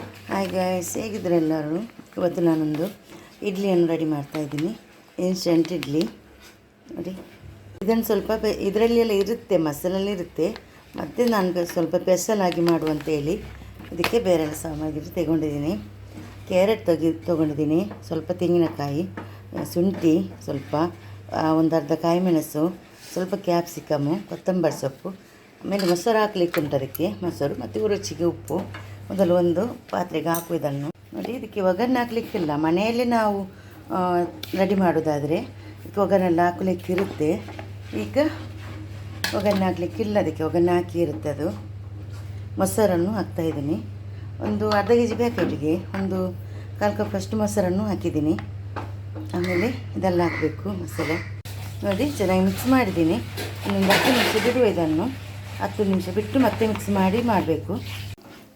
Hi guys ಹೇಗಿದ್ರೆ ಎಲ್ಲರೂ? ಇವತ್ತು ನಾನೊಂದು ಇಡ್ಲಿಯನ್ನು ರೆಡಿ ಮಾಡ್ತಾ ಇದ್ದೀನಿ. ಇನ್ಸ್ಟೆಂಟ್ ಇಡ್ಲಿ. ನೋಡಿ, ಇದನ್ನು ಸ್ವಲ್ಪ ಇದರಲ್ಲಿ ಎಲ್ಲ ಇರುತ್ತೆ, ಮಸಾಲಲ್ಲಿ ಇರುತ್ತೆ. ಮತ್ತು ನಾನು ಬೆ- ಸ್ವಲ್ಪ ಸ್ಪೆಷಲಾಗಿ ಮಾಡುವಂತೇಳಿ ಇದಕ್ಕೆ ಬೇರೆ ಎಲ್ಲ ಸಾಮಗ್ರಿ ತಗೊಂಡಿದ್ದೀನಿ. ಕ್ಯಾರೆಟ್ ತೆಗಿ, ತೊಗೊಂಡಿದ್ದೀನಿ, ಸ್ವಲ್ಪ ತೆಂಗಿನಕಾಯಿ ಶುಂಠಿ, ಸ್ವಲ್ಪ ಒಂದು ಅರ್ಧ ಕಾಯಿ ಮೆಣಸು ಸ್ವಲ್ಪ ಕ್ಯಾಪ್ಸಿಕಮು ಕೊತ್ತಂಬರಿ ಸೊಪ್ಪು, ಆಮೇಲೆ ಮೊಸರು ಹಾಕ್ಲಿಕ್ಕೆ ಉಂಟು ಅದಕ್ಕೆ, ಮೊಸರು ಮತ್ತು ರುಚಿಗೆ ಉಪ್ಪು. ಮೊದಲು ಒಂದು ಪಾತ್ರೆಗೆ ಹಾಕು ಇದನ್ನು. ನೋಡಿ, ಇದಕ್ಕೆ ಒಗ್ಗರಣೆ ಹಾಕ್ಲಿಕ್ಕಿಲ್ಲ. ಮನೆಯಲ್ಲಿ ನಾವು ರೆಡಿ ಮಾಡೋದಾದರೆ ಇದಕ್ಕೆ ಒಗ್ಗರಣೆ ಹಾಕ್ಲಿಕ್ಕೆ ಇರುತ್ತೆ ಈಗ ಒಗ್ಗರಣೆ ಹಾಕ್ಲಿಕ್ಕಿಲ್ಲ. ಅದಕ್ಕೆ ಒಗ್ಗರಣೆ ಹಾಕಿ ಇರುತ್ತೆ ಅದು. ಮೊಸರನ್ನು ಹಾಕ್ತಾಯಿದ್ದೀನಿ ಒಂದು ಅರ್ಧ ಕೆ ಜಿ ಪ್ಯಾಕೆಟ್ಗೆ ಒಂದು ಕಾಲು ಕಪ್ ಅಷ್ಟು ಮೊಸರನ್ನು ಹಾಕಿದ್ದೀನಿ. ಆಮೇಲೆ ಇದೆಲ್ಲ ಹಾಕಬೇಕು ಮಸಾಲೆ ನೋಡಿ, ಚೆನ್ನಾಗಿ ಮಿಕ್ಸ್ ಮಾಡಿದ್ದೀನಿ. ಇನ್ನೊಂದು ಹತ್ತು ನಿಮಿಷ ಬಿಡುವ ಇದನ್ನು. ಹತ್ತು ನಿಮಿಷ ಬಿಟ್ಟು ಮತ್ತೆ ಮಿಕ್ಸ್ ಮಾಡಿ ಮಾಡಬೇಕು.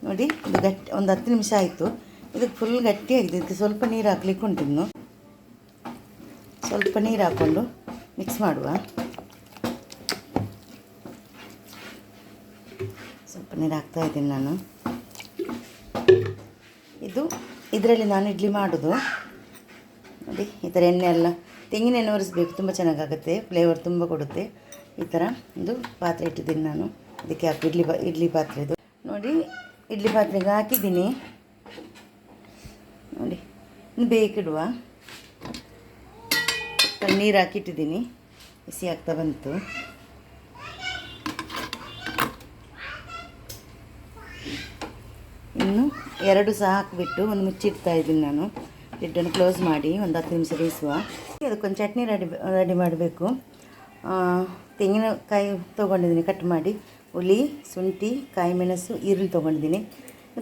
ನೋಡಿ ಇದು ಗಟ್ಟಿ, ಒಂದು ಹತ್ತು ನಿಮಿಷ ಆಯಿತು. ಇದಕ್ಕೆ ಫುಲ್ ಗಟ್ಟಿಯಾಗಿದೆ. ಇದಕ್ಕೆ ಸ್ವಲ್ಪ ನೀರು ಹಾಕ್ಲಿಕ್ಕೆ ಉಂಟು ಇನ್ನು. ಸ್ವಲ್ಪ ನೀರು ಹಾಕ್ಕೊಂಡು ಮಿಕ್ಸ್ ಮಾಡುವ. ಸ್ವಲ್ಪ ನೀರು ಹಾಕ್ತಾ ಇದ್ದೀನಿ ನಾನು. ಇದು ಇದರಲ್ಲಿ ನಾನು ಇಡ್ಲಿ ಮಾಡೋದು. ನೋಡಿ, ಈ ಥರ ಎಣ್ಣೆ ಎಲ್ಲ, ತೆಂಗಿನ ಎಣ್ಣೆ ಒರೆಸ್ಬೇಕು. ತುಂಬ ಚೆನ್ನಾಗಾಗುತ್ತೆ. ಫ್ಲೇವರ್ ತುಂಬ ಕೊಡುತ್ತೆ. ಈ ಥರ ಒಂದು ಪಾತ್ರೆ ಇಟ್ಟಿದ್ದೀನಿ ನಾನು. ಅದಕ್ಕೆ ಹಾಕಿ, ಇಡ್ಲಿ ಇಡ್ಲಿ ಪಾತ್ರೆ ಇದು ನೋಡಿ ಇಡ್ಲಿ ಪಾತ್ರೆಗೆ ಹಾಕಿದ್ದೀನಿ. ನೋಡಿ, ಇನ್ನು ಬೇಕಿಡುವ. ನೀರು ಹಾಕಿಟ್ಟಿದ್ದೀನಿ. ಬಿಸಿ ಆಗ್ತಾ ಬಂತು. ಇನ್ನು ಎರಡು ಸಹ ಹಾಕಿಬಿಟ್ಟು ಒಂದು ಮುಚ್ಚಿಡ್ತಾ ಇದ್ದೀನಿ ನಾನು. ಲಿಡ್ಡನ್ನು ಕ್ಲೋಸ್ ಮಾಡಿ ಒಂದು ಹತ್ತು ನಿಮಿಷ ಬೇಯಿಸುವ. ಅದಕ್ಕೊಂದು ಚಟ್ನಿ ರೆಡಿ ರೆಡಿ ಮಾಡಬೇಕು. ತೆಂಗಿನಕಾಯಿ ತೊಗೊಂಡಿದ್ದೀನಿ, ಕಟ್ ಮಾಡಿ. ಹುಳಿ ಶುಂಠಿ, ಕಾಯಿಮೆಣಸು, ಈರುಳ್ಳಿ ತೊಗೊಂಡಿದ್ದೀನಿ.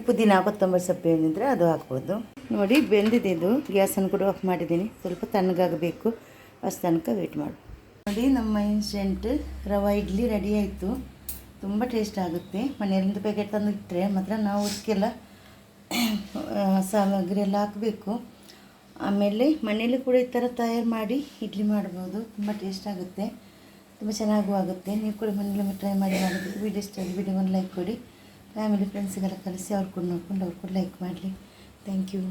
ಪುದೀನ, ಕೊತ್ತಂಬರಿ ಸೊಪ್ಪು ಏನಿದ್ರೆ ಅದು ಹಾಕ್ಬೋದು. ನೋಡಿ, ಬೆಂದಿದೆ ಇದು. ಗ್ಯಾಸನ್ನು ಕೂಡ ಆಫ್ ಮಾಡಿದ್ದೀನಿ. ಸ್ವಲ್ಪ ತಣ್ಣಗಾಗಬೇಕು. ಅಷ್ಟು ತನಕ ವೇಟ್ ಮಾಡು. ನೋಡಿ, ನಮ್ಮ ಇನ್ಸ್ಟೆಂಟ್ ರವೆ ಇಡ್ಲಿ ರೆಡಿ ಆಯಿತು. ತುಂಬ ಟೇಸ್ಟ್ ಆಗುತ್ತೆ. ಮನೆಯಲ್ಲಿಂದ ಪ್ಯಾಕೆಟ್ ತಂದು ಇಟ್ಟರೆ ಮಾತ್ರ ನಾವು ಅದಕ್ಕೆಲ್ಲ ಸಾಮಗ್ರಿ ಎಲ್ಲ ಹಾಕಬೇಕು. ಆಮೇಲೆ ಮನೇಲಿ ಕೂಡ ಈ ಥರ ತಯಾರು ಮಾಡಿ ಇಡ್ಲಿ ಮಾಡ್ಬೋದು. ತುಂಬ ಟೇಸ್ಟ್ ಆಗುತ್ತೆ. ತುಂಬ ಚೆನ್ನಾಗೂ ಆಗುತ್ತೆ. ನೀವು ಕೂಡ ಮನೆಯಲ್ಲಿ ಟ್ರೈ ಮಾಡಿ ಮಾಡೋದಕ್ಕೆ ವಿಡಿಯೋ ಇಷ್ಟ ಆಗಿ ಒಂದು ಲೈಕ್ ಕೊಡಿ. ಫ್ಯಾಮಿಲಿ ಫ್ರೆಂಡ್ಸಿಗೆಲ್ಲ ಕಲಿಸಿ ಅವ್ರು ಕೂಡ ನೋಡ್ಕೊಂಡು ಅವ್ರು ಕೂಡ ಲೈಕ್ ಮಾಡಲಿ. Thank you